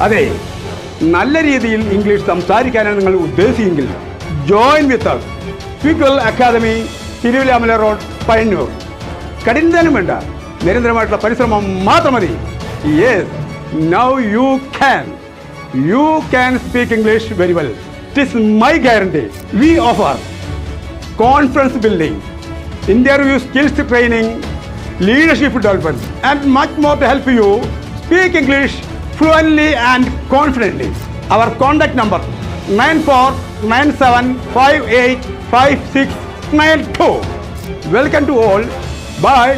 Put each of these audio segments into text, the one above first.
അതെ നല്ല രീതിയിൽ ഇംഗ്ലീഷ് സംസാരിക്കാനാണ് നിങ്ങൾ ഉദ്ദേശിച്ചെങ്കിൽ join with speakal academy Thiruvilwamala road Payyanur കഠിനം വേണ്ട. നിരന്തരമായിട്ടുള്ള പരിശ്രമം മാത്രം മതി. Yes now you can you can speak English very well it is my guarantee we offer confidence building interview skills training leadership development and much more to help you speak leadership development, and confidently our contact number nine four nine fluently and confidently. Our contact number 9497585692. Welcome to all. Bye.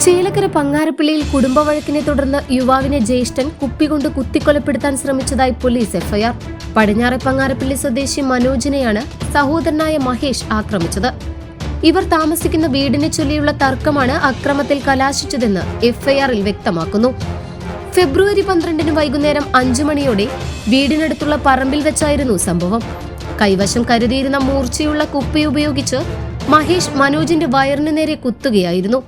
Chelakkara പങ്ങാരപ്പള്ളിയിൽ കുടുംബവഴക്കിനെ തുടർന്ന് യുവാവിനെ ജ്യേഷ്ഠൻ കുപ്പികൊണ്ട് കുത്തിക്കൊലപ്പെടുത്താൻ ശ്രമിച്ചതായി police FIR പടിഞ്ഞാറെ പങ്ങാരപ്പള്ളി സ്വദേശി മനോജിനെയാണ് സഹോദരനായ മഹേഷ് ആക്രമിച്ചത് ഇവർ താമസിക്കുന്ന വീടിനെ ചൊല്ലിയുള്ള തർക്കമാണ് അക്രമത്തിൽ കലാശിച്ചതെന്ന് എഫ്ഐആറിൽ വ്യക്തമാക്കുന്നു. ഫെബ്രുവരി പന്ത്രണ്ടിന് വൈകുന്നേരം അഞ്ചു മണിയോടെ വീടിനടുത്തുള്ള പറമ്പിൽ വെച്ചായിരുന്നു സംഭവം. കൈവശം കരുതിയിരുന്ന മൂർച്ചയുള്ള കുപ്പി ഉപയോഗിച്ച് മഹേഷ് മനോജിന്റെ വയറിന് നേരെ കുത്തുകയായിരുന്നു.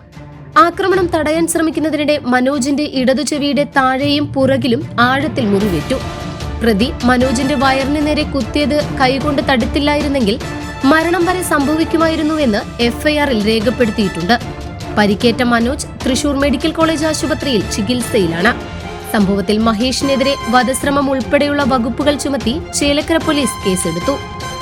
ആക്രമണം തടയാൻ ശ്രമിക്കുന്നതിനിടെ മനോജിന്റെ ഇടതു ചെവിയുടെ താഴെയും പുറകിലും ആഴത്തിൽ മുറിവേറ്റു. പ്രതി മനോജിന്റെ വയറിന് നേരെ കുത്തിയത് കൈകൊണ്ട് തടുത്തില്ലായിരുന്നെങ്കിൽ മരണം വരെ സംഭവിക്കുമായിരുന്നുവെന്ന് എഫ്ഐആറിൽ രേഖപ്പെടുത്തിയിട്ടുണ്ട്. പരിക്കേറ്റ മനോജ് തൃശൂർ മെഡിക്കൽ കോളേജ് ആശുപത്രിയിൽ ചികിത്സയിലാണ്. സംഭവത്തിൽ മഹേഷിനെതിരെ വധശ്രമം ഉൾപ്പെടെയുള്ള വകുപ്പുകൾ ചുമത്തി ചേലക്കര പോലീസ് കേസെടുത്തു.